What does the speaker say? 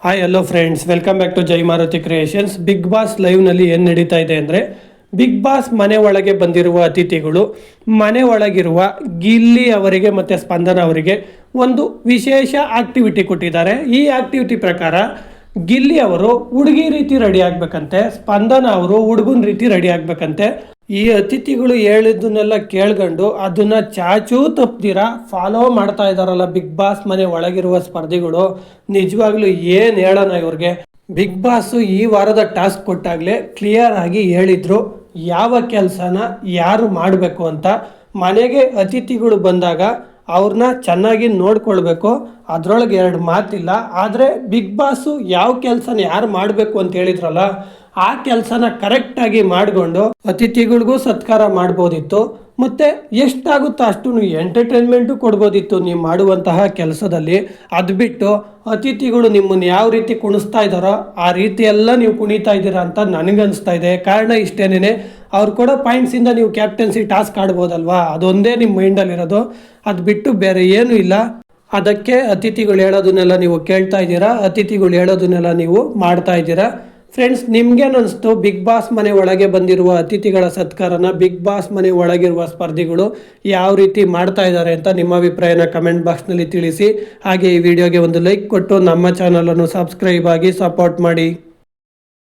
Hi hello friends welcome back to Jai Maruti creations big boss ಲೈವ್ನಲ್ಲಿ ಏನು ನಡೀತಾ ಇದೆ ಅಂದರೆ ಬಿಗ್ ಬಾಸ್ ಮನೆ ಒಳಗೆ ಬಂದಿರುವ ಅತಿಥಿಗಳು, ಮನೆ ಒಳಗಿರುವ ಗಿಲ್ಲಿ ಅವರಿಗೆ ಮತ್ತು ಸ್ಪಂದನ ಅವರಿಗೆ ಒಂದು ವಿಶೇಷ ಆಕ್ಟಿವಿಟಿ ಕೊಟ್ಟಿದ್ದಾರೆ. ಈ ಆಕ್ಟಿವಿಟಿ ಪ್ರಕಾರ ಗಿಲ್ಲಿ ಅವರು ಹುಡುಗಿ ರೀತಿ ರೆಡಿ ಆಗ್ಬೇಕಂತೆ, ಸ್ಪಂದನ ಅವರು ಹುಡುಗನ ರೀತಿ ರೆಡಿ ಆಗ್ಬೇಕಂತೆ. ಈ ಅತಿಥಿಗಳು ಹೇಳಿದ್ದನ್ನೆಲ್ಲ ಕೇಳ್ಕೊಂಡು ಅದನ್ನ ಚಾಚೂ ತಪ್ಪದಿರ ಫಾಲೋ ಮಾಡ್ತಾ ಇದ್ದಾರಲ್ಲ ಬಿಗ್ ಬಾಸ್ ಮನೆ ಒಳಗಿರುವ ಸ್ಪರ್ಧಿಗಳು. ನಿಜವಾಗ್ಲೂ ಏನ್ ಹೇಳೋಣ ಇವ್ರಿಗೆ? ಬಿಗ್ ಬಾಸ್ ಈ ವಾರದ ಟಾಸ್ಕ್ ಕೊಟ್ಟಾಗಲೇ ಕ್ಲಿಯರ್ ಆಗಿ ಹೇಳಿದ್ರು, ಯಾವ ಕೆಲಸನ ಯಾರು ಮಾಡಬೇಕು ಅಂತ. ಮನೆಗೆ ಅತಿಥಿಗಳು ಬಂದಾಗ ಅವ್ರನ್ನ ಚೆನ್ನಾಗಿ ನೋಡ್ಕೊಳ್ಬೇಕು. ಅದರೊಳಗೆ ಎರಡು ಮಾತಿಲ್ಲ. ಆದರೆ ಬಿಗ್ ಬಾಸು ಯಾವ ಕೆಲಸನ ಯಾರು ಮಾಡಬೇಕು ಅಂತ ಹೇಳಿದ್ರಲ್ಲ, ಆ ಕೆಲಸನ ಕರೆಕ್ಟಾಗಿ ಮಾಡಿಕೊಂಡು ಅತಿಥಿಗಳಿಗೂ ಸತ್ಕಾರ ಮಾಡ್ಬೋದಿತ್ತು. ಮತ್ತೆ ಎಷ್ಟಾಗುತ್ತೋ ಅಷ್ಟು ಎಂಟರ್ಟೈನ್ಮೆಂಟು ಕೊಡ್ಬೋದಿತ್ತು ನೀವು ಮಾಡುವಂತಹ ಕೆಲಸದಲ್ಲಿ. ಅದು ಬಿಟ್ಟು ಅತಿಥಿಗಳು ನಿಮ್ಮನ್ನು ಯಾವ ರೀತಿ ಕುಣಿಸ್ತಾ ಇದ್ದಾರೋ ಆ ರೀತಿ ಎಲ್ಲ ನೀವು ಕುಣಿತಾ ಇದ್ದೀರಾ ಅಂತ ನನಗನ್ನಿಸ್ತಾ ಇದೆ. ಕಾರಣ ಇಷ್ಟೇನೇ ಅವ್ರು ಕೊಡೋ ಪಾಯಿಂಟ್ಸಿಂದ ನೀವು ಕ್ಯಾಪ್ಟನ್ಸಿ ಟಾಸ್ಕ್ ಆಡ್ಬೋದಲ್ವಾ? ಅದೊಂದೇ ನಿಮ್ಮ ಮೈಂಡಲ್ಲಿರೋದು ಅದು ಬಿಟ್ಟು ಬೇರೆ ಏನೂ ಇಲ್ಲ. ಅದಕ್ಕೆ ಅತಿಥಿಗಳು ಹೇಳೋದನ್ನೆಲ್ಲ ನೀವು ಕೇಳ್ತಾ ಇದ್ದೀರಾ? ಅತಿಥಿಗಳು ಹೇಳೋದನ್ನೆಲ್ಲ ನೀವು ಮಾಡ್ತಾ ಇದ್ದೀರಾ? ಫ್ರೆಂಡ್ಸ್ ನಿಮಗೇನಿಸ್ತು ಬಿಗ್ ಬಾಸ್ ಮನೆ ಒಳಗೆ ಬಂದಿರುವ ಅತಿಥಿಗಳ ಸತ್ಕಾರನ ಬಿಗ್ ಬಾಸ್ ಮನೆ ಒಳಗಿರುವ ಸ್ಪರ್ಧಿಗಳು ಯಾವ ರೀತಿ ಮಾಡ್ತಾ ಇದ್ದಾರೆ ಅಂತ ನಿಮ್ಮ ಅಭಿಪ್ರಾಯನ ಕಮೆಂಟ್ ಬಾಕ್ಸ್ನಲ್ಲಿ ತಿಳಿಸಿ. ಹಾಗೆ ಈ ವಿಡಿಯೋಗೆ ಒಂದು ಲೈಕ್ ಕೊಟ್ಟು ನಮ್ಮ ಚಾನಲನ್ನು ಸಬ್ಸ್ಕ್ರೈಬ್ ಆಗಿ ಸಪೋರ್ಟ್ ಮಾಡಿ.